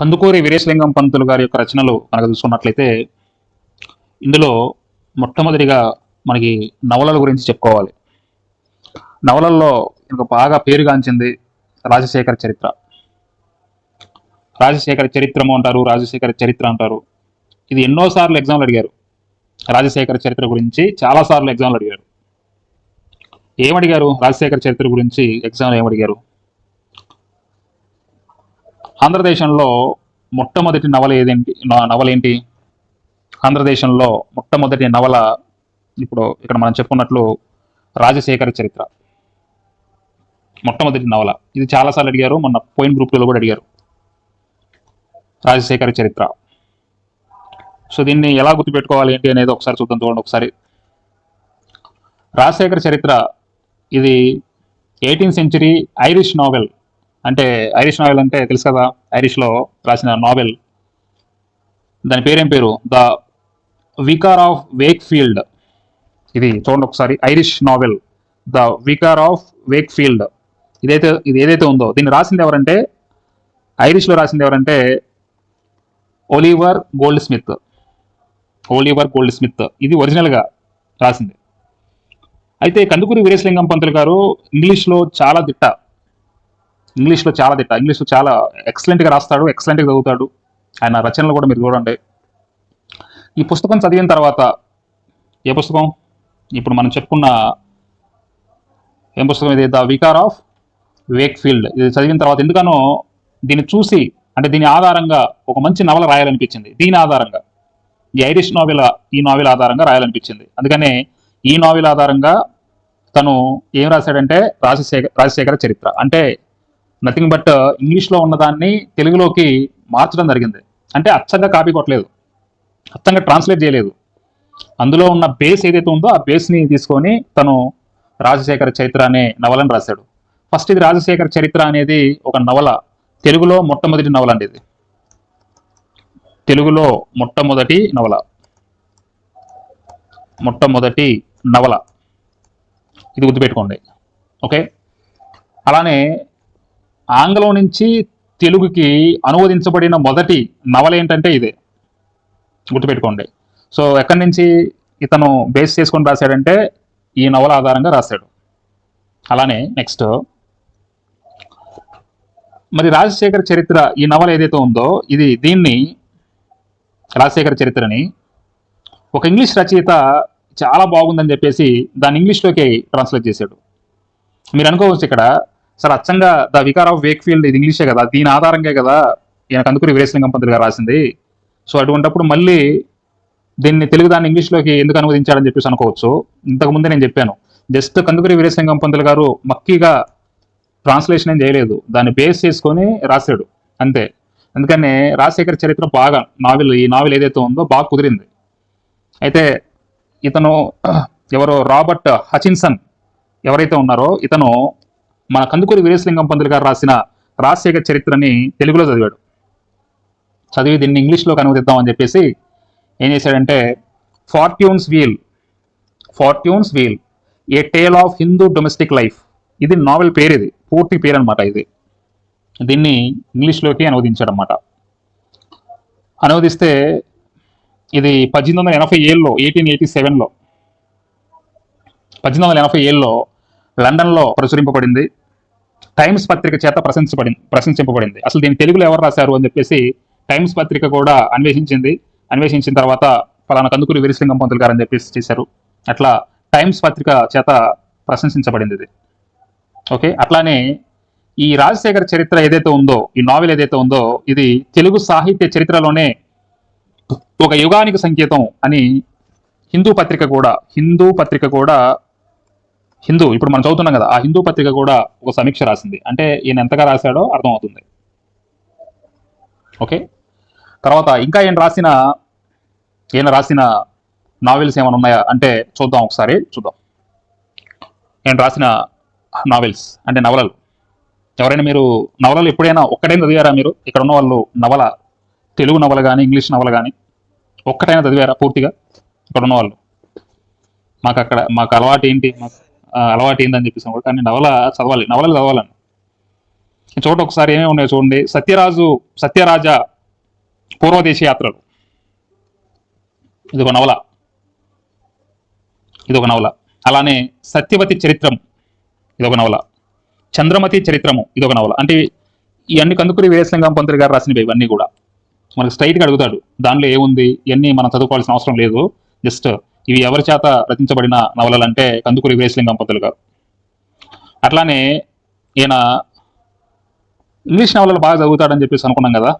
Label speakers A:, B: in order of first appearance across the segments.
A: కందుకూరి వీరేశలింగం పంతులు గారి యొక్క రచనలు మనకు చూసుకున్నట్లయితే ఇందులో మొట్టమొదటిగా మనకి నవలల గురించి చెప్పుకోవాలి. నవలల్లో ఇంకా బాగా పేరుగాంచింది రాజశేఖర చరిత్ర. రాజశేఖర చరిత్రము అంటారు రాజశేఖర చరిత్ర అంటారు. ఇది ఎన్నోసార్లు ఎగ్జామ్లు అడిగారు. రాజశేఖర చరిత్ర గురించి చాలాసార్లు ఎగ్జామ్లు అడిగారు. ఏమడిగారు? రాజశేఖర చరిత్ర గురించి ఎగ్జామ్లు ఏమడిగారు? ఆంధ్రదేశంలో మొట్టమొదటి నవల ఏదేంటి? నవల ఏంటి ఆంధ్రదేశంలో మొట్టమొదటి నవల ఇప్పుడు ఇక్కడ మనం చెప్పుకున్నట్లు రాజశేఖర చరిత్ర. మొట్టమొదటి నవల. ఇది చాలాసార్లు అడిగారు మొన్న పోయిన గ్రూప్లో కూడా అడిగారు. రాజశేఖర చరిత్ర. సో దీన్ని ఎలా గుర్తుపెట్టుకోవాలి ఏంటి అనేది ఒకసారి చూద్దాం చూడండి ఒకసారి. రాజశేఖర చరిత్ర ఇది ఎయిటీన్త్ సెంచరీ ఐరిష్ నావెల్ అంటే ఐరిష్ నావెల్ అంటే తెలుసు కదా? ఐరిష్లో రాసిన నావెల్. దాని పేరేం పేరు? The vicar of Wakefield ఇది చూడండి ఒకసారి. Irish novel. The vicar of Wakefield ఇదైతే ఇది ఏదైతే ఉందో దీన్ని రాసింది ఎవరంటే ఐరిష్లో రాసింది ఎవరంటే Oliver Goldsmith Oliver Goldsmith ఇది ఒరిజినల్గా రాసింది. అయితే కందుకూరి వీరేశలింగం పంతులు గారు ఇంగ్లీష్లో చాలా దిట్ట. ఇంగ్లీష్లో చాలా తిట్ట. ఇంగ్లీష్లో చాలా ఎక్సలెంట్గా రాస్తాడు ఎక్సలెంట్గా చదువుతాడు. ఆయన రచనలు కూడా మీరు చూడండి. ఈ పుస్తకం చదివిన తర్వాత ఏ పుస్తకం? ఇప్పుడు మనం చెప్పుకున్న ఏం పుస్తకం ఇది? ద వికార్ ఆఫ్ వేక్ఫీల్డ్ ఇది చదివిన తర్వాత ఎందుకనో దీన్ని చూసి అంటే దీని ఆధారంగా ఒక మంచి నవల రాయాలనిపించింది. దీని ఆధారంగా. ఈ ఐరిష్ నావెల్ ఈ నావెల్ ఆధారంగా రాయాలనిపించింది. అందుకనే ఈ నావెల్ ఆధారంగా తను ఏం రాశాడంటే రాజశేఖర రాజశేఖర చరిత్ర. అంటే నథింగ్ బట్ ఇంగ్లీష్లో ఉన్నదాన్ని తెలుగులోకి మార్చడం జరిగింది. అంటే అచ్చంగా కాపీ కొట్టలేదు. అచ్చంగా ట్రాన్స్లేట్ చేయలేదు. అందులో ఉన్న బేస్ ఏదైతే ఉందో ఆ బేస్ని తీసుకొని తను రాజశేఖర చరిత్ర అనే నవలను రాశాడు. ఫస్ట్ ఇది రాజశేఖర చరిత్ర అనేది ఒక నవల. తెలుగులో మొట్టమొదటి నవల అండి ఇది. తెలుగులో మొట్టమొదటి నవల. మొట్టమొదటి నవల. ఇది గుర్తుపెట్టుకోండి. ఓకే అలానే ఆంగ్లం నుంచి తెలుగుకి అనువదించబడిన మొదటి నవల ఏంటంటే ఇదే. గుర్తుపెట్టుకోండి. సో ఎక్కడి నుంచి ఇతను బేస్ చేసుకొని రాశాడంటే ఈ నవల ఆధారంగా రాశాడు. అలానే నెక్స్ట్. మరి రాజశేఖర చరిత్ర ఈ నవల ఏదైతే ఉందో ఇది దీన్ని రాజశేఖర చరిత్రని ఒక ఇంగ్లీష్ రచయిత చాలా బాగుందని చెప్పేసి దాన్ని ఇంగ్లీష్లోకి ట్రాన్స్లేట్ చేశాడు. మీరు అనుకోవచ్చు ఇక్కడ సార్ అచ్చంగా the vicar of Wakefield ఇది ఇంగ్లీషే కదా దీని ఆధారంగా కదా ఈయన కందుకూరి వీరేశలింగం పంతులు గారు రాసింది. సో అటువంటప్పుడు మళ్ళీ దీన్ని తెలుగు దాన్ని ఇంగ్లీష్లోకి ఎందుకు అనువదించాడని చెప్పేసి అనుకోవచ్చు. ఇంతకు ముందే నేను చెప్పాను. జస్ట్ కందుకూరి వీరేశలింగం పంతులు గారు మక్కీగా ట్రాన్స్లేషన్ ఏం చేయలేదు. దాన్ని బేస్ చేసుకొని రాశాడు. అంతే. అందుకని రాజశేఖర చరిత్ర బాగా నావెల్ ఈ నావెల్ ఏదైతే ఉందో బాగా కుదిరింది. అయితే ఇతను ఎవరో రాబర్ట్ హచిన్సన్ ఎవరైతే ఉన్నారో ఇతను మన కందుకూరి వీరేశలింగం పంతులు గారు రాసిన రాజశేఖర చరిత్రని తెలుగులో చదివాడు. చదివి దీన్ని ఇంగ్లీష్లోకి అనువదిద్దామని చెప్పేసి ఏం చేశాడంటే fortune's wheel fortune's wheel a tale of Hindu domestic life ఇది నావెల్ పేరు ఇది పూర్తి పేరు అనమాట ఇది. దీన్ని ఇంగ్లీష్లోకి అనువదించాడనమాట అనువదిస్తే ఇది పద్దెనిమిది వందల ఎనభై ఏళ్ళలో ఎయిటీన్ ఎయిటీ సెవెన్లో పద్దెనిమిది వందల ఎనభై ఏళ్ళలో లండన్లో ప్రచురింపబడింది. టైమ్స్ పత్రిక చేత ప్రశంసపడింది ప్రశంసింపబడింది. అసలు దీన్ని తెలుగులో ఎవరు రాశారు అని చెప్పేసి టైమ్స్ పత్రిక కూడా అన్వేషించింది. అన్వేషించిన తర్వాత ఫలానా కందుకూరి వీరసింగం పంతులు గారు అని చెప్పేసి చేశారు. అట్లా టైమ్స్ పత్రిక చేత ప్రశంసించబడింది ఇది. ఓకే? అట్లానే ఈ రాజశేఖర చరిత్ర ఏదైతే ఉందో ఈ నావెల్ ఏదైతే ఉందో ఇది తెలుగు సాహిత్య చరిత్రలోనే ఒక యుగానికి సంకేతం అని హిందూ పత్రిక కూడా హిందూ పత్రిక కూడా హిందూ ఇప్పుడు మనం చదువుతున్నాం కదా ఆ హిందూ పత్రిక కూడా ఒక సమీక్ష రాసింది. అంటే ఈయన ఎంతగా రాశాడో అర్థమవుతుంది. ఓకే? తర్వాత ఇంకా ఈయన రాసిన ఈయన రాసిన నావెల్స్ ఏమైనా ఉన్నాయా? అంటే చూద్దాం ఒకసారి చూద్దాం. ఈయన రాసిన నావెల్స్ అంటే నవలలు. ఎవరైనా మీరు నవలలు ఎప్పుడైనా ఒక్కటైనా చదివారా మీరు? ఇక్కడ ఉన్న వాళ్ళు నవల తెలుగు నవల కానీ ఇంగ్లీష్ నవల కానీ ఒక్కటైనా చదివారా పూర్తిగా? ఇక్కడ ఉన్న వాళ్ళు. మాకు అక్కడ మాకు అలవాటు ఏంటి? మాకు అలవాటు ఏందని చెప్పేసి కూడా కానీ నవల చదవాలి. నవలలు చదవాలని చోట ఒకసారి ఏమేమి ఉన్నాయో చూడండి. సత్యరాజు సత్యరాజ పూర్వదేశ యాత్రలు. ఇది ఒక నవల. ఇది ఒక నవల. అలానే సత్యవతి చరిత్రం. ఇది ఒక నవల. చంద్రమతి చరిత్రము. ఇది ఒక నవల. అంటే ఇవన్నీ కందుకూరి వీరేశలింగం పంతులు గారు రాసినవి ఇవన్నీ కూడా. మనకు స్ట్రైట్గా అడుగుతాడు. దానిలో ఏముంది? ఇవన్నీ మనం చదువుకోవాల్సిన అవసరం లేదు. జస్ట్ ఇవి ఎవరి చేత రచించబడిన నవలలు అంటే కందుకూరి వీరేశలింగం పంతులు గారు. అట్లానే ఈయన ఇంగ్లీష్ నవలలు బాగా చదువుతాడని చెప్పేసి అనుకున్నాం కదా.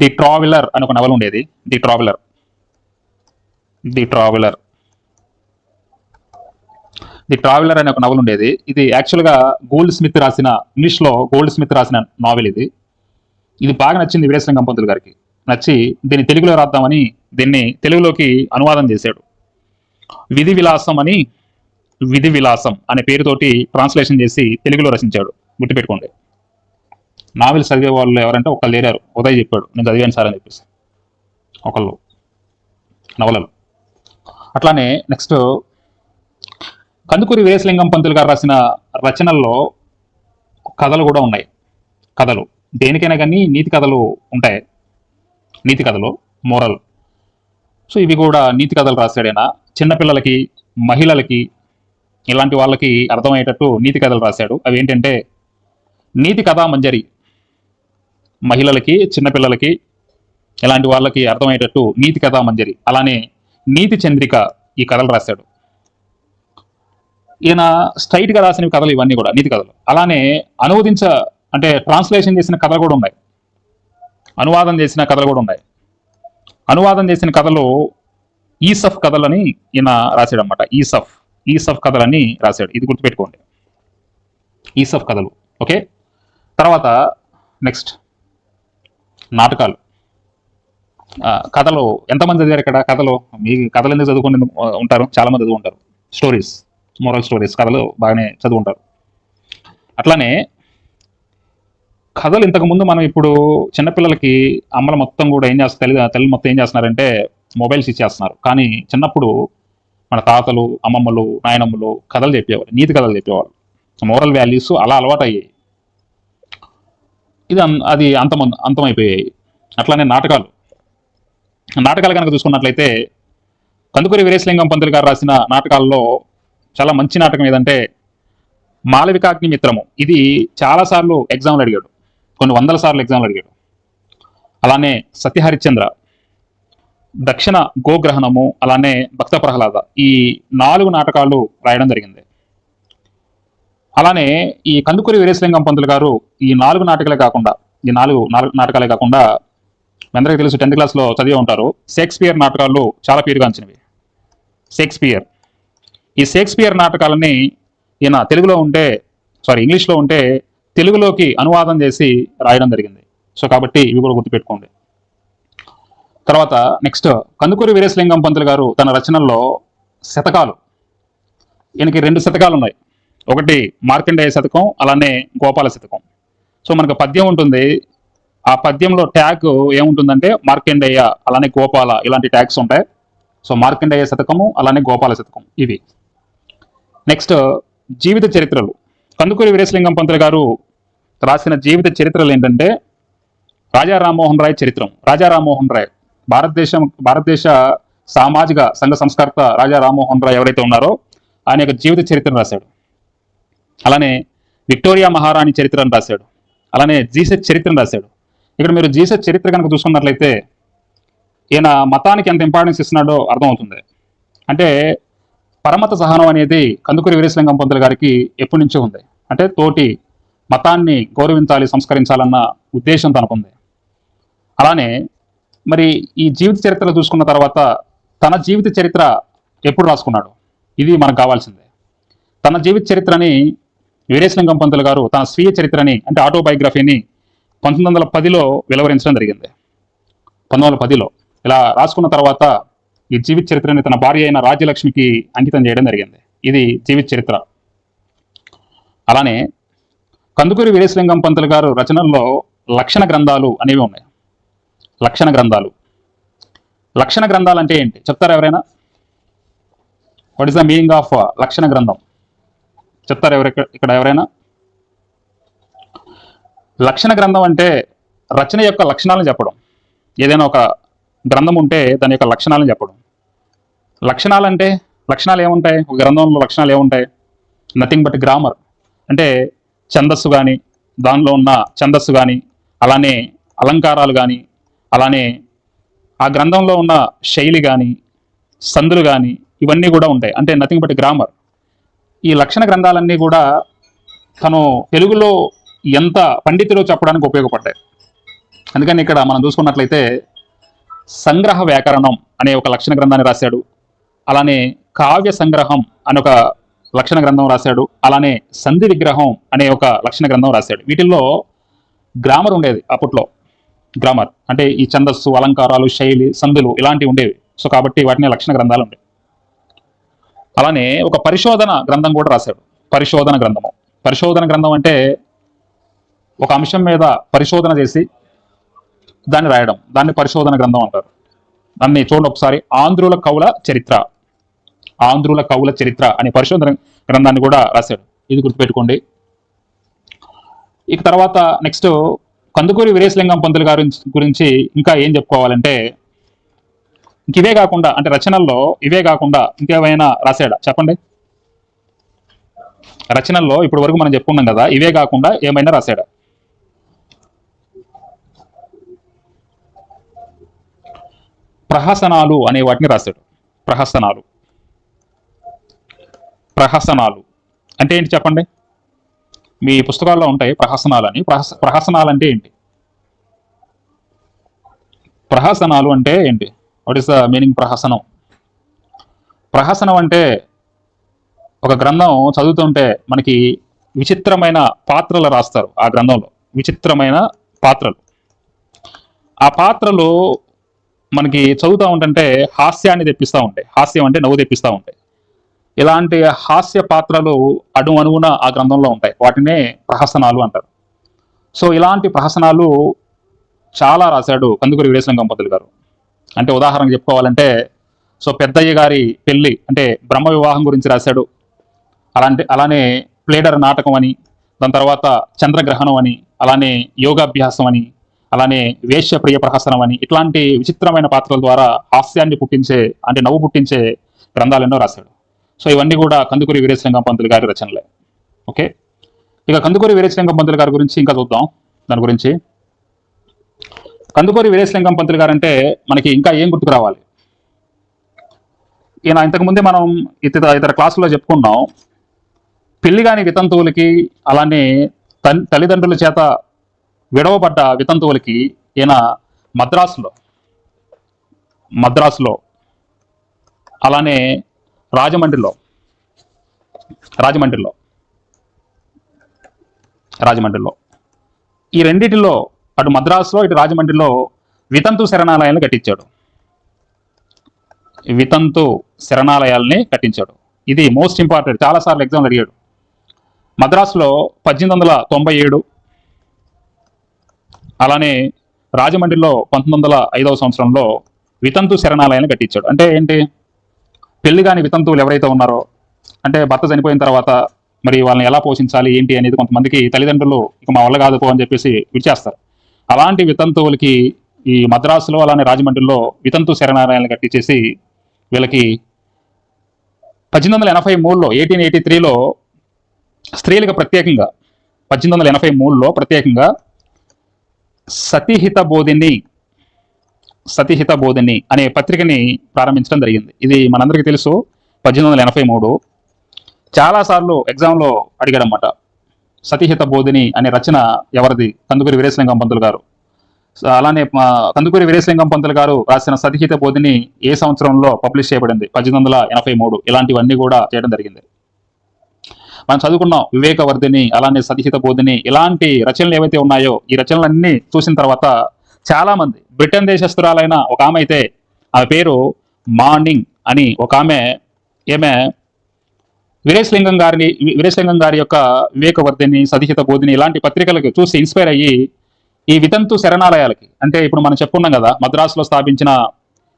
A: ది ట్రావెలర్ అని ఒక నవల ఉండేది. The traveller. The traveller. The traveller అనే ఒక నవల ఉండేది. ఇది యాక్చువల్గా గోల్డ్ స్మిత్ రాసిన ఇంగ్లీష్లో గోల్డ్ స్మిత్ రాసిన నావెల్ ఇది. ఇది బాగా నచ్చింది వీరేశలింగం పంతులు గారికి. నచ్చి దీన్ని తెలుగులో రాద్దామని దీన్ని తెలుగులోకి అనువాదం చేశాడు. విధి విలాసం అని విధి విలాసం అనే పేరుతోటి ట్రాన్స్లేషన్ చేసి తెలుగులో రచించాడు. గుర్తుపెట్టుకోండి. నావెల్ చదివే వాళ్ళు ఎవరంటే ఒకళ్ళు లేరారు. ఉదయ్ చెప్పాడు. నేను చదివాను సార్ అని చెప్పేసి. ఒకళ్ళు. నవలలు. అట్లానే నెక్స్ట్ కందుకూరి వీరేశలింగం పంతులు గారు రాసిన రచనల్లో కథలు కూడా ఉన్నాయి. కథలు. దేనికైనా కానీ నీతి కథలు ఉంటాయి. నీతి కథలు మోరల్. సో ఇవి కూడా నీతి కథలు రాశాడైనా? చిన్నపిల్లలకి మహిళలకి ఇలాంటి వాళ్ళకి అర్థమయ్యేటట్టు నీతి కథలు రాశాడు. అవి ఏంటంటే నీతి కథా మంజరి మహిళలకి చిన్నపిల్లలకి ఇలాంటి వాళ్ళకి అర్థమయ్యేటట్టు నీతి కథా మంజరి అలానే నీతి చంద్రిక ఈ కథలు రాశాడు. ఈయన స్ట్రైట్గా రాసిన కథలు ఇవన్నీ కూడా నీతి కథలు. అలానే అనువదించ అంటే ట్రాన్స్లేషన్ చేసిన కథలు కూడా ఉన్నాయి. అనువాదం చేసిన కథలు కూడా ఉన్నాయి. అనువాదం చేసిన కథలో ఈసఫ్ కథలని ఈయన రాశాడు అనమాట ఈసఫ్ ఈసఫ్ కథలని రాశాడు. ఇది గుర్తుపెట్టుకోండి. ఈసఫ్ కథలు ఓకే? తర్వాత నెక్స్ట్ నాటకాలు. కథలు ఎంతమంది చదివారు ఇక్కడ? కథలు మీ కథలు ఎందుకు చదువుకుని ఉంటారు? చాలామంది చదువుకుంటారు. స్టోరీస్ మోరల్ స్టోరీస్ కథలు బాగానే చదువుకుంటారు. అట్లానే కథలు ఇంతకుముందు మనం ఇప్పుడు చిన్నపిల్లలకి అమ్మలు మొత్తం కూడా ఏం చేస్తారు తల్లి తల్లి మొత్తం ఏం చేస్తున్నారంటే మొబైల్స్ ఇచ్చేస్తున్నారు. కానీ చిన్నప్పుడు మన తాతలు అమ్మమ్మలు నాయనమ్మలు కథలు చెప్పేవారు నీతి కథలు చెప్పేవారు మోరల్ వాల్యూస్ అలా అలవాటు అయ్యాయి ఇది అన్- అది అంతం అంతమైపోయాయి. అట్లానే నాటకాలు. నాటకాలు కనుక చూసుకున్నట్లయితే కందుకూరి వీరేశలింగం పంతులు గారు రాసిన నాటకాల్లో చాలా మంచి నాటకం ఏదంటే మాలవికాగ్ని మిత్రము ఇది చాలాసార్లు ఎగ్జామ్లు అడిగాడు. కొన్ని వందల సార్లు ఎగ్జామ్లు అడిగాడు. అలానే సత్యహరిశ్చంద్ర దక్షిణ గోగ్రహణము అలానే భక్త ప్రహ్లాద ఈ నాలుగు నాటకాలు రాయడం జరిగింది. అలానే ఈ కందుకూరి వీరేశలింగం పంతులు గారు ఈ నాలుగు నాటకాలే కాకుండా ఈ నాలుగు నాలుగు నాటకాలే కాకుండా మీ అందరికీ తెలుసు టెన్త్ క్లాస్లో చదివి ఉంటారు. షేక్స్పియర్ నాటకాలు చాలా పేరుగాంచినవి షేక్స్పియర్. ఈ షేక్స్పియర్ నాటకాలని ఈయన తెలుగులో ఉంటే సారీ ఇంగ్లీష్లో ఉంటే తెలుగులోకి అనువాదం చేసి రాయడం జరిగింది. సో కాబట్టి ఇవి కూడా గుర్తుపెట్టుకోండి. తర్వాత నెక్స్ట్ కందుకూరి వీరేశలింగం పంతులు గారు తన రచనల్లో శతకాలు. ఈయనకి రెండు శతకాలు ఉన్నాయి. ఒకటి మార్కండేయ శతకం అలానే గోపాల శతకం. సో మనకు పద్యం ఉంటుంది. ఆ పద్యంలో ట్యాగ్ ఏముంటుందంటే మార్కండేయ అలానే గోపాల ఇలాంటి ట్యాగ్స్ ఉంటాయి. సో మార్కండేయ శతకము అలానే గోపాల శతకం ఇవి. నెక్స్ట్ జీవిత చరిత్రలు. కందుకూరి వీరేశలింగం పంతులు గారు రాసిన జీవిత చరిత్రలు ఏంటంటే రాజా రామ్మోహన్ రాయ్ చరిత్రం. రాజా రామ్మోహన్ రాయ్. భారతదేశం భారతదేశ సామాజిక సంఘ సంస్కర్త రాజా రామ్మోహన్ రాయ్ ఎవరైతే ఉన్నారో ఆయన యొక్క జీవిత చరిత్రను రాశాడు. అలానే విక్టోరియా మహారాణి చరిత్రను రాశాడు. అలానే జీసస్ చరిత్రను రాశాడు. ఇక్కడ మీరు జీసస్ చరిత్ర కనుక చూసుకున్నట్లయితే ఈయన మతానికి ఎంత ఇంపార్టెన్స్ ఇస్తున్నాడో అర్థమవుతుంది. అంటే పరమత సహనం అనేది కందుకూరి వీరేశలింగం పంతులు గారికి ఎప్పటి నుంచో ఉంది. అంటే తోటి మతాన్ని గౌరవించాలి సంస్కరించాలన్న ఉద్దేశం తనకుంది. అలానే మరి ఈ జీవిత చరిత్ర చూసుకున్న తర్వాత తన జీవిత చరిత్ర ఎప్పుడు రాసుకున్నాడు? ఇది మనకు కావాల్సిందే. తన జీవిత చరిత్రని వీరేశలింగం పంతులు గారు తన స్వీయ చరిత్రని అంటే ఆటోబయోగ్రఫీని పంతొమ్మిది వందల పదిలో వెలువరించడం జరిగింది. పంతొమ్మిది వందల పదిలో ఇలా రాసుకున్న తర్వాత ఈ జీవిత చరిత్రని తన భార్య అయిన రాజ్యలక్ష్మికి అంకితం చేయడం జరిగింది. ఇది జీవిత చరిత్ర. అలానే కందుకూరి వీరేశలింగం పంతులు గారు రచనల్లో లక్షణ గ్రంథాలు అనేవి ఉన్నాయి. లక్షణ గ్రంథాలు. లక్షణ గ్రంథాలు అంటే ఏంటి? చెప్తారా ఎవరైనా? What is the meaning of lakshana grantham? చెప్తారు ఎవరు ఇక్కడ- ఇక్కడ ఎవరైనా? లక్షణ గ్రంథం అంటే రచన యొక్క లక్షణాలను చెప్పడం. ఏదైనా ఒక గ్రంథం ఉంటే దాని యొక్క లక్షణాలను చెప్పడం. లక్షణాలు అంటే లక్షణాలు ఏముంటాయి? ఒక గ్రంథంలో లక్షణాలు ఏముంటాయి? నథింగ్ బట్ గ్రామర్ అంటే ఛందస్సు కానీ దానిలో ఉన్న ఛందస్సు కానీ అలానే అలంకారాలు కానీ అలానే ఆ గ్రంథంలో ఉన్న శైలి కానీ సందులు కానీ ఇవన్నీ కూడా ఉంటాయి. అంటే నథింగ్ బట్ గ్రామర్ ఈ లక్షణ గ్రంథాలన్నీ కూడా తను తెలుగులో ఎంత పండితులో చెప్పడానికి ఉపయోగపడ్డాయి. అందుకని ఇక్కడ మనం చూసుకున్నట్లయితే సంగ్రహ వ్యాకరణం అనే ఒక లక్షణ గ్రంథాన్ని రాశాడు. అలానే కావ్య సంగ్రహం అనే ఒక లక్షణ గ్రంథం రాశాడు. అలానే సంధి విగ్రహం అనే ఒక లక్షణ గ్రంథం రాశాడు. వీటిల్లో గ్రామర్ ఉండేది అప్పట్లో. గ్రామర్ అంటే ఈ ఛందస్సు అలంకారాలు శైలి సందులు ఇలాంటివి ఉండేవి. సో కాబట్టి వాటిని లక్షణ గ్రంథాలు ఉండేవి అలానే ఒక పరిశోధన గ్రంథం కూడా రాశాడు. పరిశోధన గ్రంథము. పరిశోధన గ్రంథం అంటే ఒక అంశం మీద పరిశోధన చేసి దాన్ని రాయడం. దాన్ని పరిశోధన గ్రంథం అంటారు. దాన్ని చూడండి ఒకసారి. ఆంధ్రుల కవుల చరిత్ర. ఆంధ్రుల కవుల చరిత్ర అనే పరిశోధన గ్రంథాన్ని కూడా రాశాడు. ఇది గుర్తుపెట్టుకోండి. ఇక తర్వాత నెక్స్ట్ కందుకూరి వీరేశలింగం పంతులు గారి గురించి ఇంకా ఏం చెప్పుకోవాలంటే ఇంక ఇవే కాకుండా అంటే రచనల్లో ఇవే కాకుండా ఇంకేమైనా రాశాడా? చెప్పండి. రచనల్లో ఇప్పటి వరకు మనం చెప్పుకున్నాం కదా ఇవే కాకుండా ఏమైనా రాశాడా? ప్రహసనాలు అనే వాటిని రాశాడు. ప్రహసనాలు. ప్రహసనాలు. అంటే ఏంటి చెప్పండి? మీ పుస్తకాల్లో ఉంటాయి ప్రహసనాలు అని ప్రహస ప్రహసనాలు అంటే ఏంటి? ప్రహసనాలు అంటే ఏంటి? వాట్ ఈస్ ద మీనింగ్ ప్రహసనం? ప్రహసనం అంటే ఒక గ్రంథం చదువుతుంటే మనకి విచిత్రమైన పాత్రలు రాస్తారు ఆ గ్రంథంలో. విచిత్రమైన పాత్రలు. ఆ పాత్రలు మనకి చదువుతూ ఉంటుంటే హాస్యాన్ని తెప్పిస్తూ ఉంటాయి. హాస్యం అంటే నవ్వు తెప్పిస్తూ ఉంటాయి. ఇలాంటి హాస్య పాత్రలు అణు అణువున ఆ గ్రంథంలో ఉంటాయి. వాటినే ప్రహసనాలు అంటారు. సో ఇలాంటి ప్రహసనాలు చాలా రాశాడు కందుకూరి వీరేశలింగం పంతులు గారు. అంటే ఉదాహరణకు చెప్పుకోవాలంటే సో పెద్దయ్య గారి పెళ్ళి అంటే బ్రహ్మ వివాహం గురించి రాశాడు. అలాంటి అలానే ప్లేడర్ నాటకం అని దాని తర్వాత చంద్రగ్రహణం అని అలానే యోగాభ్యాసం అని అలానే వేశ్య ప్రియ ప్రహసనం అని ఇట్లాంటి విచిత్రమైన పాత్రల ద్వారా హాస్యాన్ని పుట్టించే అంటే నవ్వు పుట్టించే గ్రంథాలు ఎన్నో రాశాడు. సో ఇవన్నీ కూడా కందుకూరి వీరేశలింగం పంతులు గారి రచనలే. ఓకే? ఇక కందుకూరి వీరేశలింగం పంతులు గారి గురించి ఇంకా చూద్దాం. దాని గురించి. కందుకూరి వీరేశలింగం పంతులు గారు అంటే మనకి ఇంకా ఏం గుర్తుకు రావాలి? ఈయన ఇంతకుముందే మనం ఇతర ఇతర క్లాసుల్లో చెప్పుకున్నాం. పెళ్ళిగాని వితంతువులకి అలానే తల్లిదండ్రుల చేత విడవబడ్డ వితంతువులకి ఈయన మద్రాసులో మద్రాసులో అలానే రాజమండ్రిలో. రాజమండ్రిలో. రాజమండ్రిలో. ఈ రెండిటిలో అటు మద్రాసులో ఇటు రాజమండ్రిలో వితంతు శరణాలయాలను కట్టించాడు. వితంతు శరణాలయాల్ని కట్టించాడు. ఇది మోస్ట్ ఇంపార్టెంట్ చాలాసార్లు ఎగ్జామ్లు అడిగాడు మద్రాసులో పద్దెనిమిది వందల తొంభై ఏడు అలానే రాజమండ్రిలో పంతొమ్మిది వందల ఐదవ సంవత్సరంలో వితంతు శరణాలయాన్ని కట్టించాడు. అంటే ఏంటి? పెళ్ళి కాని వితంతువులు ఎవరైతే ఉన్నారో అంటే భర్త చనిపోయిన తర్వాత మరి వాళ్ళని ఎలా పోషించాలి ఏంటి అనేది కొంతమందికి తల్లిదండ్రులు ఇక మా వల్ల కాదు అని చెప్పేసి విడిచేస్తారు. అలాంటి వితంతువులకి ఈ మద్రాసులో అలానే రాజమండ్రిలో వితంతు శరణాలయాలను కట్టించేసి వీళ్ళకి పద్దెనిమిది వందల ఎనభై మూడులో ఎయిటీన్ ఎయిటీ త్రీలో స్త్రీలకు ప్రత్యేకంగా పద్దెనిమిది వందల ఎనభై మూడులో ప్రత్యేకంగా సతీహిత బోధిని సతిహిత బోధిని అనే పత్రికని ప్రారంభించడం జరిగింది. ఇది మనందరికీ తెలుసు. పద్దెనిమిది వందల ఎనభై మూడు. చాలాసార్లు ఎగ్జామ్లో అడిగాడనమాట సతిహిత బోధిని అనే రచన ఎవరిది? కందుకూరి వీరేశలింగం పంతులు గారు. అలానే కందుకూరి వీరేశలింగం పంతులు గారు రాసిన సతిహిత బోధిని ఏ సంవత్సరంలో పబ్లిష్ చేయబడింది? పద్దెనిమిది వందల ఎనభై మూడు. ఇలాంటివన్నీ కూడా చేయడం జరిగింది. మనం చదువుకున్నాం వివేకవర్ధిని అలానే సతిహిత బోధిని ఇలాంటి రచనలు ఏవైతే ఉన్నాయో ఈ రచనలన్నీ చూసిన తర్వాత చాలా మంది. బ్రిటన్ దేశస్తురాలైన ఒక ఆమె అయితే ఆమె పేరు మార్నింగ్ అని ఒక ఆమె ఏమే వీరేశలింగం గారిని వీరేశలింగం గారి యొక్క వివేకవర్ధిని సతిహిత బోధిని ఇలాంటి పత్రికలకు చూసి ఇన్స్పైర్ అయ్యి ఈ వితంతు శరణాలయాలకి అంటే ఇప్పుడు మనం చెప్పుకున్నాం కదా మద్రాసులో స్థాపించిన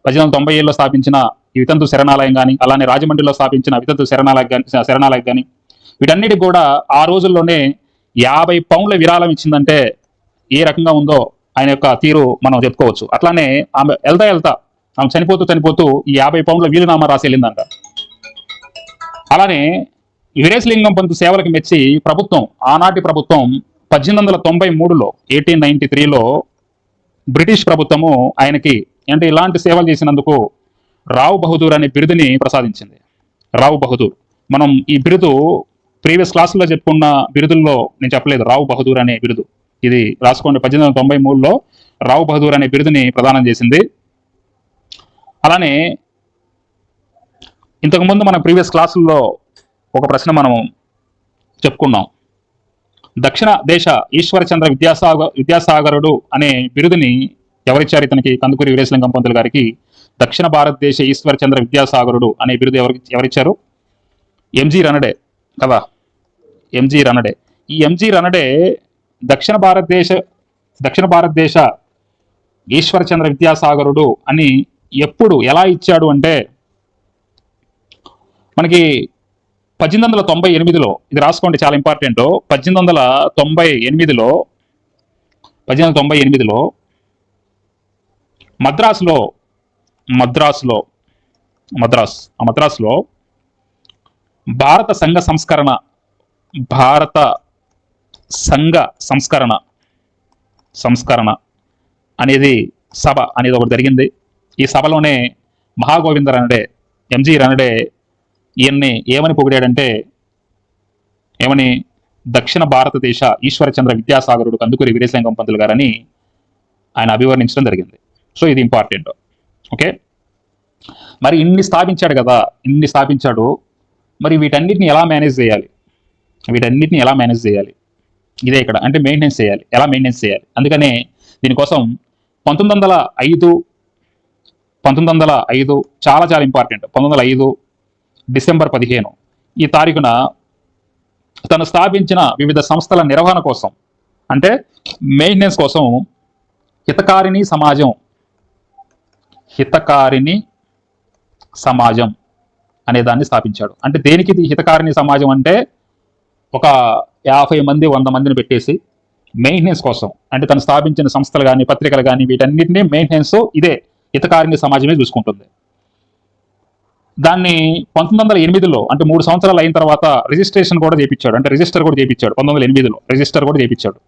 A: పద్దెనిమిది వందల తొంభై ఏళ్ళలో స్థాపించిన ఈ వితంతు శరణాలయం కానీ అలానే రాజమండ్రిలో స్థాపించిన వితంతు శరణాలయం కానీ శరణాలయం కానీ వీటన్నిటికి కూడా ఆ రోజుల్లోనే యాభై పౌండ్ల విరాళం ఇచ్చిందంటే ఏ రకంగా ఉందో ఆయన యొక్క తీరు మనం చెప్పుకోవచ్చు. అట్లానే ఆమె వెళ్తా వెళ్తా ఆమె చనిపోతూ చనిపోతూ ఈ యాభై పౌండ్ల వీలునామా రాసి వెళ్ళిందంట. అలానే వీరేశలింగం పంతు సేవలకు మెచ్చి ప్రభుత్వం ఆనాటి ప్రభుత్వం పద్దెనిమిది వందల తొంభై మూడులో ఎయిటీన్ నైన్టీ త్రీలో బ్రిటిష్ ప్రభుత్వము ఆయనకి అంటే ఇలాంటి సేవలు చేసినందుకు రావు బహదూర్ అనే బిరుదుని ప్రసాదించింది. రావు బహదూర్. మనం ఈ బిరుదు ప్రీవియస్ క్లాసుల్లో చెప్పుకున్న బిరుదుల్లో నేను చెప్పలేదు రావు బహదూర్ అనే బిరుదు. ఇది రాసుకోండి పద్దెనిమిది వందల తొంభై మూడులో రావు బహదూర్ అనే బిరుదుని ప్రదానం చేసింది. అలానే ఇంతకుముందు మన ప్రీవియస్ క్లాసుల్లో ఒక ప్రశ్న మనం చెప్పుకున్నాం. దక్షిణ దేశ ఈశ్వరచంద్ర విద్యాసాగర్ విద్యాసాగరుడు అనే బిరుదుని ఎవరిచ్చారు ఇతనికి? కందుకూరి వీరేశలింగం పంతులు గారికి. దక్షిణ భారతదేశ ఈశ్వరచంద్ర విద్యాసాగరుడు అనే బిరుదు ఎవరి ఎవరిచ్చారు? ఎంజి రనడే కదా? ఎంజి రనడే. ఈ ఎంజి రనడే దక్షిణ భారతదేశ దక్షిణ భారతదేశ ఈశ్వరచంద్ర విద్యాసాగరుడు అని ఎప్పుడు ఎలా ఇచ్చాడు అంటే మనకి పద్దెనిమిది వందల తొంభై ఎనిమిదిలో ఇది రాసుకోండి చాలా ఇంపార్టెంట్ పద్దెనిమిది వందల తొంభై ఎనిమిదిలో పద్దెనిమిది వందల తొంభై ఎనిమిదిలో మద్రాసులో మద్రాసులో మద్రాస్ ఆ మద్రాసులో భారత సంఘ సంస్కరణ భారత సంఘ సంస్కరణ సంస్కరణ అనేది సభ అనేది ఒకటి జరిగింది. ఈ సభలోనే మహాగోవింద రనడే ఎంజి రనడే ఈయన్ని ఏమని పొగిడాడంటే ఏమని దక్షిణ భారతదేశ ఈశ్వరచంద్ర విద్యాసాగరుడు కందుకూరి వీరేశలింగం పంతులు గారని ఆయన అభివర్ణించడం జరిగింది. సో ఇది ఇంపార్టెంట్. ఓకే? మరి ఇన్ని స్థాపించాడు కదా ఇన్ని స్థాపించాడు మరి వీటన్నిటిని ఎలా మేనేజ్ చేయాలి? వీటన్నిటిని ఎలా మేనేజ్ చేయాలి? ఇదే ఇక్కడ. అంటే మెయింటెనెన్స్ చేయాలి. ఎలా మెయింటెనెన్స్ చేయాలి? అందుకనే దీనికోసం పంతొమ్మిది వందల ఐదు పంతొమ్మిది వందల ఐదు చాలా చాలా ఇంపార్టెంట్ పంతొమ్మిది వందల ఐదు డిసెంబర్ పదిహేను. ఈ తారీఖున తను స్థాపించిన వివిధ సంస్థల నిర్వహణ కోసం అంటే మెయింటెనెన్స్ కోసం హితకారిణి సమాజం హితకారిణి సమాజం అనే దాన్ని స్థాపించాడు. అంటే దేనికి ఇది హితకారిణి సమాజం అంటే ఒక యాభై మంది వంద మందిని పెట్టేసి మెయింటెనెన్స్ కోసం అంటే తను స్థాపించిన సంస్థలు కానీ పత్రికలు కానీ వీటన్నిటిని మెయింటెనెన్స్ ఇదే హితకారిణి సమాజమే చూసుకుంటుంది. దాన్ని పంతొమ్మిది వందల ఎనిమిదిలో అంటే మూడు సంవత్సరాలు అయిన తర్వాత రిజిస్ట్రేషన్ కూడా చేయించాడు అంటే రిజిస్టర్ కూడా చేయించాడు పంతొమ్మిది వందల ఎనిమిదిలో రిజిస్టర్ కూడా చేయించాడు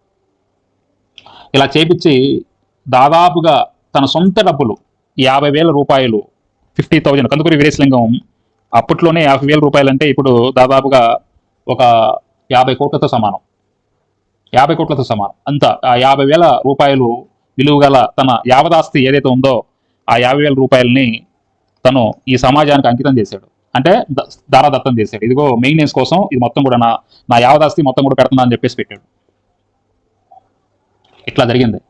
A: ఇలా చేపించి దాదాపుగా తన సొంత డబ్బులు యాభై వేల రూపాయలు ఫిఫ్టీ థౌజండ్ కందుకూరి వీరేశలింగం అప్పట్లోనే యాభై వేల రూపాయలు అంటే ఇప్పుడు దాదాపుగా ఒక యాభై కోట్లతో సమానం. యాభై కోట్లతో సమానం. అంత ఆ యాభై వేల రూపాయలు విలువ గల తన యావదాస్తి ఏదైతే ఉందో ఆ యాభై వేల రూపాయలని తను ఈ సమాజానికి అంకితం చేశాడు. అంటే దారాదత్తం చేశాడు. ఇదిగో మెయింటెనెన్స్ కోసం ఇది మొత్తం కూడా నా నా యావదాస్తి మొత్తం కూడా పెడుతున్నా అని చెప్పేసి పెట్టాడు. ఇట్లా జరిగింది.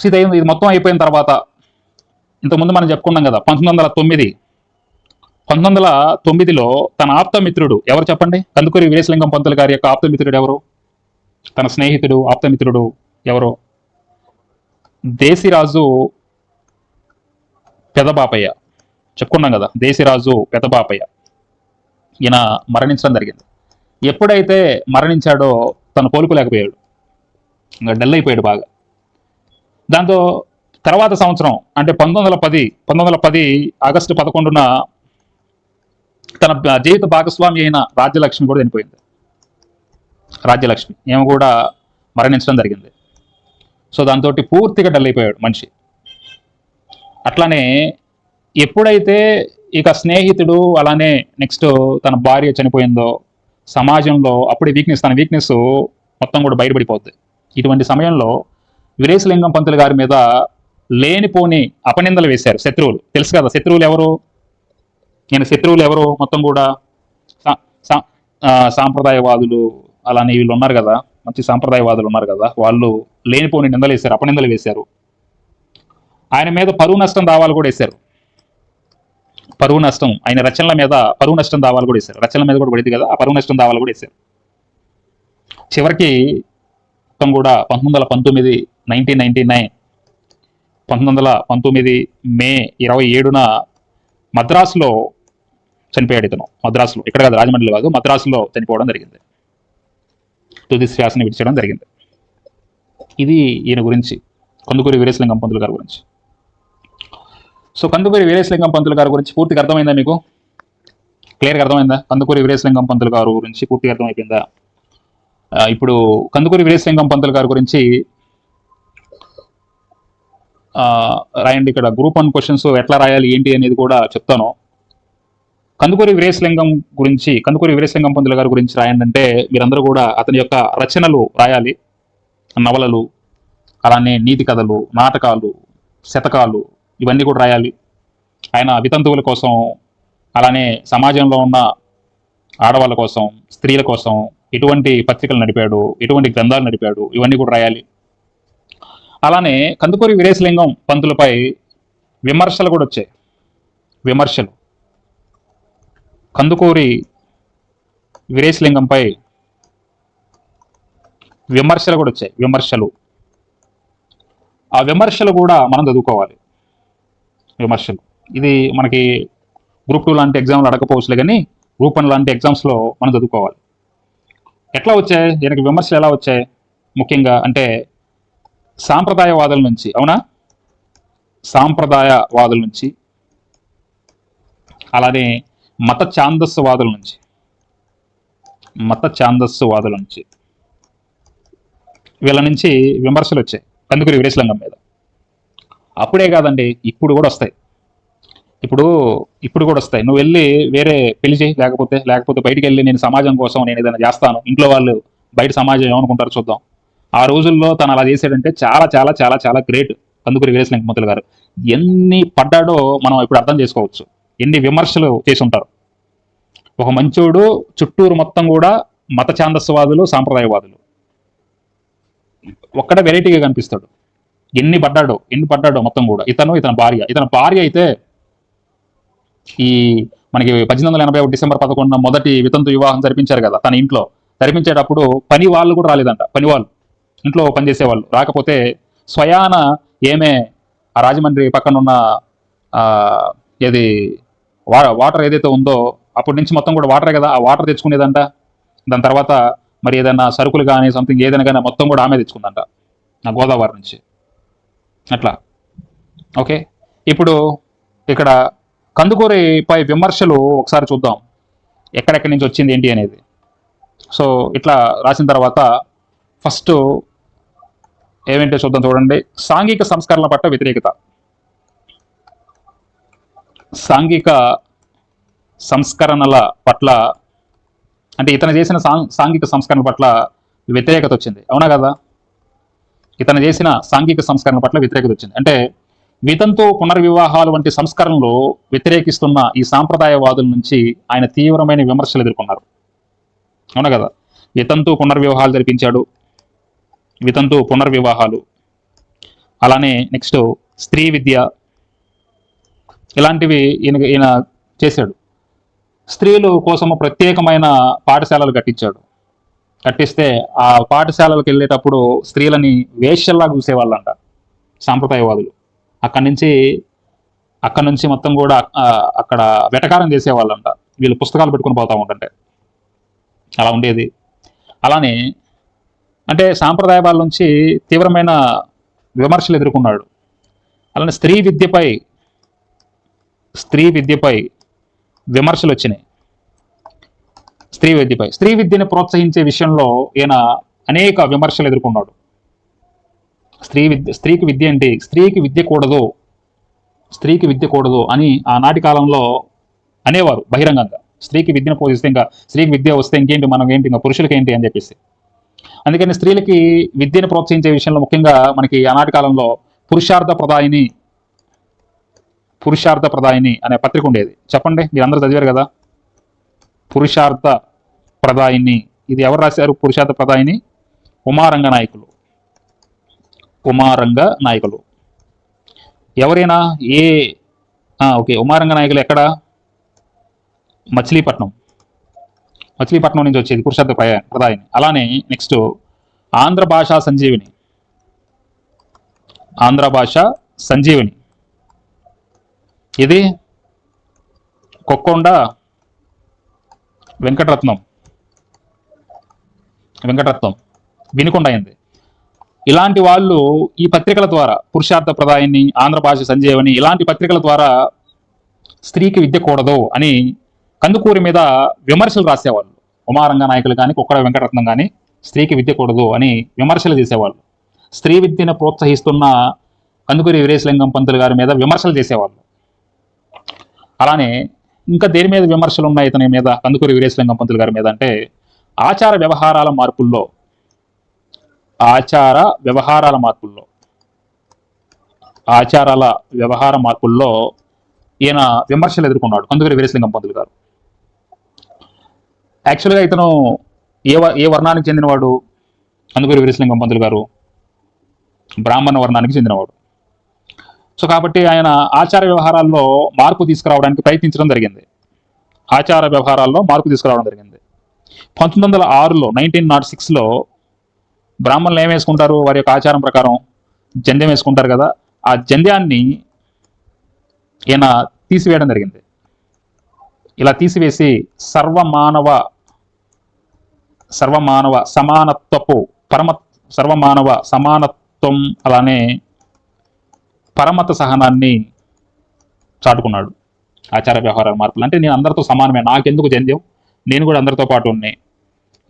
A: సో ఇది మొత్తం అయిపోయిన తర్వాత ఇంతకుముందు మనం చెప్పుకున్నాం కదా పంతొమ్మిది వందల తొమ్మిది పంతొమ్మిది వందల తొమ్మిదిలో తన ఆప్తమిత్రుడు ఎవరు చెప్పండి? కందుకూరి వీరేశలింగం పంతులు గారి యొక్క ఆప్తమిత్రుడు ఎవరు? తన స్నేహితుడు ఆప్తమిత్రుడు ఎవరు? దేశిరాజు పెదబాపయ్య. చెప్పుకున్నాం కదా దేశిరాజు పెదబాపయ్య. ఈయన మరణించడం జరిగింది. ఎప్పుడైతే మరణించాడో తను కోలుకోలేకపోయాడు. ఇంకా డల్ అయిపోయాడు బాగా. దాంతో తర్వాత సంవత్సరం అంటే పంతొమ్మిది వందల పది పంతొమ్మిది వందల పది ఆగస్టు పదకొండున తన జీవిత భాగస్వామి అయిన రాజ్యలక్ష్మి కూడా చనిపోయింది. రాజ్యలక్ష్మి. ఏమో కూడా మరణించడం జరిగింది. సో దాంతో పూర్తిగా డల్ అయిపోయాడు మనిషి. అట్లానే ఎప్పుడైతే ఇక స్నేహితుడు అలానే నెక్స్ట్ తన భార్య చనిపోయిందో సమాజంలో అప్పుడే వీక్నెస్ తన వీక్నెస్ మొత్తం కూడా బయటపడిపోద్ది. ఇటువంటి సమయంలో వీరేశలింగం పంతులు గారి మీద లేనిపోని అపనిందలు వేశారు శత్రువులు. తెలుసు కదా శత్రువులు ఎవరు? నేను శత్రువులు ఎవరు మొత్తం కూడా సా- సా- సాంప్రదాయవాదులు అలానే వీళ్ళు ఉన్నారు కదా మంచి సాంప్రదాయవాదులు ఉన్నారు కదా వాళ్ళు లేనిపోని నిందలు వేశారు అపనిందలు వేశారు. ఆయన మీద పరువు నష్టం దావాలు కూడా వేశారు. పరువు నష్టం ఆయన రచనల మీద పరువు నష్టం దావాలు కూడా వేశారు. రచనల మీద కూడా పడింది కదా ఆ పరువు నష్టం దావాలు కూడా వేశారు. చివరికి మొత్తం కూడా పంతొమ్మిది వందల పంతొమ్మిది నైన్టీన్ నైన్టీ నైన్ పంతొమ్మిది వందల పంతొమ్మిది మే ఇరవై ఏడున మద్రాసులో చనిపోయాడు ఇతను మద్రాసులో ఇక్కడ కాదు రాజమండ్రిలో కాదు మద్రాసులో చనిపోవడం జరిగింది. తుది శ్వాసని విడిచడం జరిగింది. ఇది ఈయన గురించి కందుకూరి వీరేశలింగం పంతులు గారి గురించి. సో కందుకూరి వీరేశలింగం పంతులు గారి గురించి పూర్తిగా అర్థమైందా మీకు? క్లియర్గా అర్థమైందా? కందుకూరి వీరేశలింగం పంతులు గారు గురించి పూర్తిగా అర్థమైపోయిందా? ఇప్పుడు కందుకూరి వీరేశలింగం పంతులు గారి గురించి రాయండి. ఇక్కడ గ్రూప్ వన్ క్వశ్చన్స్ ఎట్లా రాయాలి ఏంటి అనేది కూడా చెప్తాను. కందుకూరి వీరేశలింగం గురించి కందుకూరి వీరేశలింగం పంతుల గారి గురించి రాయండి అంటే మీరందరూ కూడా అతని యొక్క రచనలు రాయాలి. నవలలు అలానే నీతి కథలు నాటకాలు శతకాలు ఇవన్నీ కూడా రాయాలి. ఆయన వితంతువుల కోసం అలానే సమాజంలో ఉన్న ఆడవాళ్ళ కోసం స్త్రీల కోసం ఎటువంటి పత్రికలు నడిపాడు ఎటువంటి గ్రంథాలు నడిపాడు ఇవన్నీ కూడా రాయాలి. అలానే కందుకూరి వీరేశలింగం పంతులపై విమర్శలు కూడా వచ్చాయి. విమర్శలు. కందుకూరి వీరేశలింగంపై విమర్శలు కూడా వచ్చాయి. విమర్శలు. ఆ విమర్శలు కూడా మనం చదువుకోవాలి. విమర్శలు. ఇది మనకి గ్రూప్ టూ లాంటి ఎగ్జామ్లు అడగపోవచ్చులే కానీ గ్రూప్ వన్ లాంటి ఎగ్జామ్స్లో మనం చదువుకోవాలి. ఎట్లా వచ్చాయి? దీనికి విమర్శలు ఎలా వచ్చాయి? ముఖ్యంగా అంటే సాంప్రదాయవాదుల నుంచి అవునా? సాంప్రదాయవాదుల నుంచి అలానే మత ఛాందస్సువాదుల నుంచి. మత ఛాందస్సువాదుల నుంచి. వీళ్ళ నుంచి విమర్శలు వచ్చాయి. కందుకూరి వీరేశలింగం మీద. అప్పుడే కాదండి ఇప్పుడు కూడా వస్తాయి. ఇప్పుడు ఇప్పుడు కూడా వస్తాయి. నువ్వు వెళ్ళి వేరే పెళ్ళి చేయి లేకపోతే లేకపోతే బయటికి వెళ్ళి నేను సమాజం కోసం నేను ఏదైనా చేస్తాను ఇంట్లో వాళ్ళు బయట సమాజం ఏమనుకుంటారు చూద్దాం. ఆ రోజుల్లో తను అలా చేసాడంటే చాలా చాలా చాలా చాలా గ్రేట్ కందుకూరి వీరేశలింగ పంతులు గారు. ఎన్ని పడ్డాడో మనం ఇప్పుడు అర్థం చేసుకోవచ్చు. ఎన్ని విమర్శలు చేసి ఉంటారు ఒక మంచోడు చుట్టూరు మొత్తం కూడా మత ఛాందస్వాదులు సాంప్రదాయవాదులు. ఒక్కడ వెరైటీగా కనిపిస్తాడు. ఎన్ని పడ్డాడో ఎన్ని పడ్డాడో మొత్తం కూడా. ఇతను ఇతని భార్య. ఇతని భార్య అయితే ఈ మనకి పద్దెనిమిది వందల ఎనభై ఒకటి డిసెంబర్ పదకొండున మొదటి వితంతు వివాహం జరిపించారు కదా తన ఇంట్లో. జరిపించేటప్పుడు పని వాళ్ళు కూడా రాలేదంట. పని వాళ్ళు. ఇంట్లో పనిచేసేవాళ్ళు రాకపోతే స్వయాన ఏమే ఆ రాజమండ్రి పక్కన ఉన్న ఆ, ఏది వాటర్ ఏదైతే ఉందో అప్పటి నుంచి మొత్తం కూడా వాటరే కదా ఆ వాటర్ తెచ్చుకునేదంట. దాని తర్వాత మరి ఏదైనా సరుకులు కానీ సంథింగ్ ఏదైనా కానీ మొత్తం కూడా ఆమె తెచ్చుకుందంట నా గోదావరి నుంచి. అట్లా. ఓకే? ఇప్పుడు ఇక్కడ కందుకూరిపై విమర్శలు ఒకసారి చూద్దాం. ఎక్కడెక్కడి నుంచి వచ్చింది ఏంటి అనేది. సో ఇట్లా రాసిన తర్వాత ఫస్ట్ ఏమేంటో చూద్దాం చూడండి. సాంఘిక సంస్కరణల పట్ల వ్యతిరేకత. సాంఘిక సంస్కరణల పట్ల అంటే ఇతను చేసిన సాం- సాంఘిక సంస్కరణల పట్ల వ్యతిరేకత వచ్చింది. అవునా కదా? ఇతను చేసిన సాంఘిక సంస్కరణ పట్ల వ్యతిరేకత వచ్చింది. అంటే వితంతు పునర్వివాహాలు వంటి సంస్కరణలు వ్యతిరేకిస్తున్న ఈ సాంప్రదాయవాదుల నుంచి ఆయన తీవ్రమైన విమర్శలు ఎదుర్కొన్నారు. అవునా కదా? వితంతు పునర్వివాహాలు జరిపించాడు. వితంతు పునర్వివాహాలు. అలానే నెక్స్ట్ స్త్రీ విద్య ఇలాంటివి ఈయన ఈయన చేశాడు. స్త్రీలు కోసము ప్రత్యేకమైన పాఠశాలలు కట్టించాడు. కట్టిస్తే ఆ పాఠశాలలకు వెళ్ళేటప్పుడు స్త్రీలని వేష్యల్లా చూసేవాళ్ళంట సాంప్రదాయవాదులు. అక్కడి నుంచి అక్కడి నుంచి మొత్తం కూడా అక్కడ వెటకారం చేసేవాళ్ళంట. వీళ్ళు పుస్తకాలు పెట్టుకుని పోతా ఉంటుంటే. అలా ఉండేది. అలానే అంటే సాంప్రదాయవాళ్ళ నుంచి తీవ్రమైన విమర్శలు ఎదుర్కొన్నాడు. అలానే స్త్రీ విద్యపై స్త్రీ విద్యపై విమర్శలు వచ్చినాయి స్త్రీ విద్యపై. స్త్రీ విద్యను ప్రోత్సహించే విషయంలో ఈయన అనేక విమర్శలు ఎదుర్కొన్నాడు. స్త్రీ విద్య స్త్రీకి విద్య అంటే స్త్రీకి విద్య కూడదు స్త్రీకి విద్య కూడదు అని ఆనాటి కాలంలో అనేవారు బహిరంగంగా. స్త్రీకి విద్యను పోషిస్తే ఇంకా స్త్రీకి విద్య వస్తే ఇంకేంటి మనం ఏంటి ఇంకా పురుషులకి ఏంటి అని చెప్పేసి. అందుకని స్త్రీలకి విద్యను ప్రోత్సహించే విషయంలో ముఖ్యంగా మనకి ఆనాటి కాలంలో పురుషార్థ ప్రదాయిని పురుషార్థ ప్రదాయిని అనే పత్రిక ఉండేది. చెప్పండి మీరు చదివారు కదా? పురుషార్థ ప్రదాయిని ఇది ఎవరు రాశారు? పురుషార్థ ప్రదాయిని ఉమారంగ నాయకులు. ఉమారంగ నాయకులు. ఎవరైనా ఏ ఓకే ఉమారంగ నాయకులు ఎక్కడ? మచిలీపట్నం. మచిలీపట్నం నుంచి వచ్చేది పురుషార్థ ప్రయ- ప్రదాయిని. అలానే నెక్స్ట్ ఆంధ్ర భాషా సంజీవిని. ఆంధ్ర భాష సంజీవిని. ఇది కొక్కొండ వెంకటరత్నం. వెంకటరత్నం. వినుకొండ అయింది. ఇలాంటి వాళ్ళు ఈ పత్రికల ద్వారా పురుషార్థ ప్రదాయాన్ని ఆంధ్ర భాష సంజీవని ఇలాంటి పత్రికల ద్వారా స్త్రీకి విద్య కూడదు అని కందుకూరి మీద విమర్శలు రాసేవాళ్ళు. ఉమారంగ నాయకులు కానీ కుక్కడ వెంకటరత్నం కానీ స్త్రీకి విద్య కూడదు అని విమర్శలు చేసేవాళ్ళు. స్త్రీ విద్యను ప్రోత్సహిస్తున్న కందుకూరి వీరేశలింగం పంతులు గారి మీద విమర్శలు చేసేవాళ్ళు. అలానే ఇంకా దేని మీద విమర్శలు ఉన్నాయి ఇతని మీద? కందుకూరి వీరేశలింగం పంతులు గారి మీద అంటే ఆచార వ్యవహారాల మార్పుల్లో ఆచార వ్యవహారాల మార్పుల్లో ఆచారాల వ్యవహార మార్పుల్లో ఈయన విమర్శలు ఎదుర్కొన్నాడు కందుకూరి వీరేశలింగం పంతులు గారు. యాక్చువల్గా ఇతను ఏ వ- ఏ వర్ణానికి చెందినవాడు? కందుకూరి వీరేశలింగం పంతులు గారు బ్రాహ్మణ వర్ణానికి చెందినవాడు. సో కాబట్టి ఆయన ఆచార వ్యవహారాల్లో మార్పు తీసుకురావడానికి ప్రయత్నించడం జరిగింది. ఆచార వ్యవహారాల్లో మార్పు తీసుకురావడం జరిగింది. పంతొమ్మిది వందల ఆరులో నైన్టీన్ నాట్ సిక్స్లో బ్రాహ్మణులు ఏం వేసుకుంటారు? వారి యొక్క ఆచారం ప్రకారం జంధ్యం వేసుకుంటారు కదా ఆ జంధ్యాన్ని ఈయన తీసివేయడం జరిగింది. ఇలా తీసివేసి సర్వమానవ సర్వమానవ సమానత్వపు పరమ సర్వమానవ సమానత్వం అలానే పరమత సహనాన్ని చాటుకున్నాడు. ఆచార వ్యవహారాల మార్పులు. అంటే నేను అందరితో సమానమే. నాకెందుకు జంద్యం నేను కూడా అందరితో పాటు ఉన్నాయి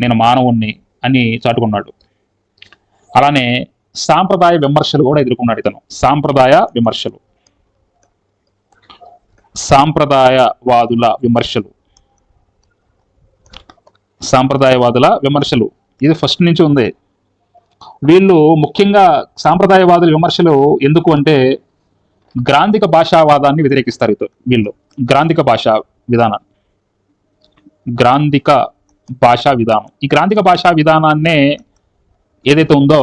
A: నేను మానవుణ్ణి అని చాటుకున్నాడు. అలానే సాంప్రదాయ విమర్శలు కూడా ఎదుర్కొన్నాడు ఇతను. సాంప్రదాయ విమర్శలు. సాంప్రదాయవాదుల విమర్శలు. సాంప్రదాయవాదుల విమర్శలు. ఇది ఫస్ట్ నుంచి ఉంది. వీళ్ళు ముఖ్యంగా సాంప్రదాయవాదుల విమర్శలు ఎందుకు అంటే గ్రాంధిక భాషావాదాన్ని వ్యతిరేకిస్తారు వీళ్ళు. గ్రాంధిక భాషా విధానం గ్రాంధిక భాషా విధానం. ఈ గ్రాంధిక భాషా విధానాన్నే ఏదైతే ఉందో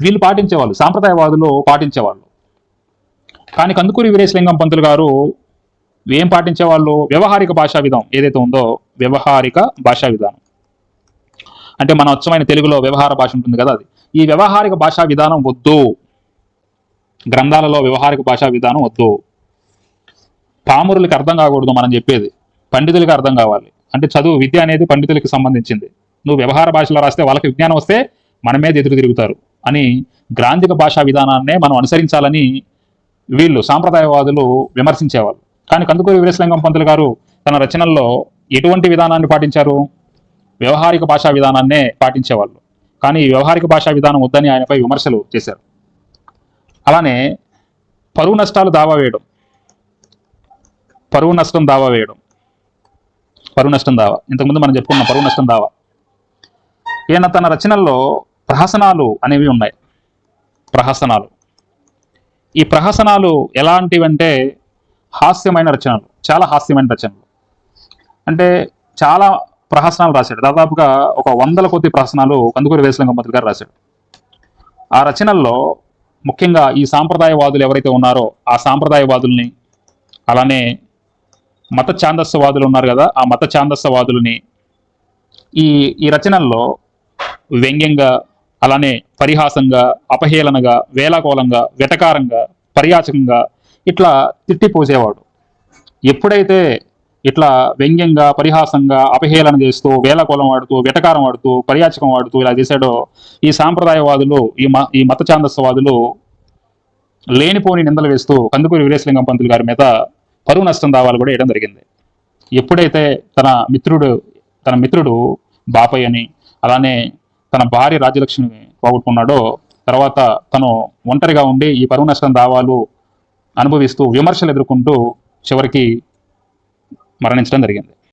A: వీళ్ళు పాటించేవాళ్ళు సాంప్రదాయవాదులు పాటించేవాళ్ళు. కానీ కందుకూరి వీరేశలింగం పంతులు గారు ఏం పాటించేవాళ్ళు? వ్యవహారిక భాషా విధానం ఏదైతే ఉందో వ్యవహారిక భాషా విధానం. అంటే మన అచ్చమైన తెలుగులో వ్యవహార భాష ఉంటుంది కదా అది. ఈ వ్యవహారిక భాషా విధానం వద్దు. గ్రంథాలలో వ్యవహారిక భాషా విధానం వద్దు. పామురులకు అర్థం కాకూడదు మనం చెప్పేది. పండితులకి అర్థం కావాలి. అంటే చదువు విద్య అనేది పండితులకి సంబంధించింది. నువ్వు వ్యవహార భాషలో రాస్తే వాళ్ళకి విజ్ఞానం వస్తే మన మీద ఎదురు తిరుగుతారు అని గ్రాంధిక భాషా విధానాన్నే మనం అనుసరించాలని వీళ్ళు సాంప్రదాయవాదులు విమర్శించేవాళ్ళు. కానీ కందుకూరి వీరేశలింగం పంతులు గారు తన రచనల్లో ఎటువంటి విధానాన్ని పాటించారు? వ్యవహారిక భాషా విధానాన్నే పాటించేవాళ్ళు. కానీ ఈ వ్యవహారిక భాషా విధానం వద్దని ఆయనపై విమర్శలు చేశారు. అలానే పరువు నష్టాలు దావా వేయడం పరువు నష్టం దావా వేయడం పరువు నష్టం దావా ఇంతకుముందు మనం చెప్పుకున్న పరువు నష్టం దావా. ఈయన తన రచనల్లో ప్రహసనాలు అనేవి ఉన్నాయి. ప్రహసనాలు. ఈ ప్రహసనాలు ఎలాంటివంటే హాస్యమైన రచనలు చాలా హాస్యమైన రచనలు. అంటే చాలా ప్రహసనాలు రాశాడు. దాదాపుగా ఒక వందల కొద్ది ప్రహసనాలు కందుకూరి వేసలింగం గారు రాశాడు ఆ రచనల్లో ముఖ్యంగా ఈ సాంప్రదాయవాదులు ఎవరైతే ఉన్నారో ఆ సాంప్రదాయవాదుల్ని అలానే మత ఛాందస్సవాదులు ఉన్నారు కదా ఆ మత ఛాందస్సవాదులని ఈ ఈ రచనల్లో వ్యంగ్యంగా అలానే పరిహాసంగా అపహేళనగా వేలాకోలంగా వెటకారంగా పర్యాచకంగా ఇట్లా తిట్టిపోసేవాడు. ఎప్పుడైతే ఇట్లా వ్యంగ్యంగా పరిహాసంగా అపహేళన చేస్తూ వేలకోలం వాడుతూ వెటకారం వాడుతూ పర్యాచకం వాడుతూ ఇలా చేశాడో ఈ సాంప్రదాయవాదులు ఈ మ ఈ మత ఛాందస్సవాదులు లేనిపోని నిందలు వేస్తూ కందుకూరి వీరేశలింగం పంతులు గారి మీద పరువు నష్టం దావాలు కూడా వేయడం జరిగింది. ఎప్పుడైతే తన మిత్రుడు తన మిత్రుడు బాపయ్య అని అలానే తన భార్య రాజ్యలక్ష్మిని పోగొట్టుకున్నాడో తర్వాత తను ఒంటరిగా ఉండి ఈ పరువు నష్టం దావాలు అనుభవిస్తూ విమర్శలు ఎదుర్కొంటూ చివరికి మరణించడం జరిగింది.